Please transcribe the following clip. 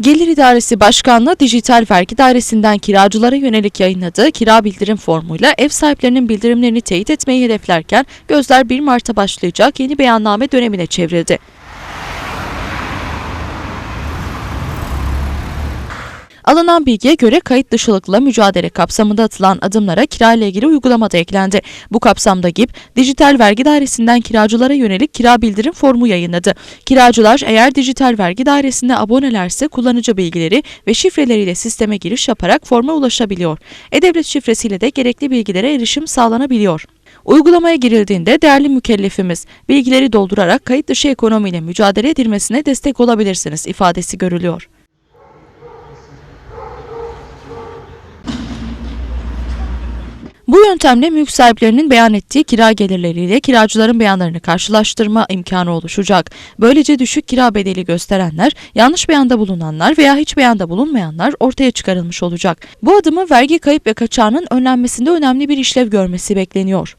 Gelir İdaresi Başkanlığı Dijital Vergi Dairesi'nden kiracılara yönelik yayınladığı kira bildirim formuyla ev sahiplerinin bildirimlerini teyit etmeyi hedeflerken gözler 1 Mart'a başlayacak yeni beyanname dönemine çevrildi. Alınan bilgiye göre kayıt dışılıkla mücadele kapsamında atılan adımlara kira ile ilgili uygulama da eklendi. Bu kapsamda GİP, Dijital Vergi Dairesi'nden kiracılara yönelik kira bildirim formu yayınladı. Kiracılar eğer Dijital Vergi Dairesi'ne abonelerse kullanıcı bilgileri ve şifreleriyle sisteme giriş yaparak forma ulaşabiliyor. E-Devlet şifresiyle de gerekli bilgilere erişim sağlanabiliyor. Uygulamaya girildiğinde değerli mükellefimiz bilgileri doldurarak kayıt dışı ekonomiyle mücadele edilmesine destek olabilirsiniz ifadesi görülüyor. Bu yöntemle mülk sahiplerinin beyan ettiği kira gelirleriyle kiracıların beyanlarını karşılaştırma imkanı oluşacak. Böylece düşük kira bedeli gösterenler, yanlış beyanda bulunanlar veya hiç beyanda bulunmayanlar ortaya çıkarılmış olacak. Bu adımı vergi kayıp ve kaçağının önlenmesinde önemli bir işlev görmesi bekleniyor.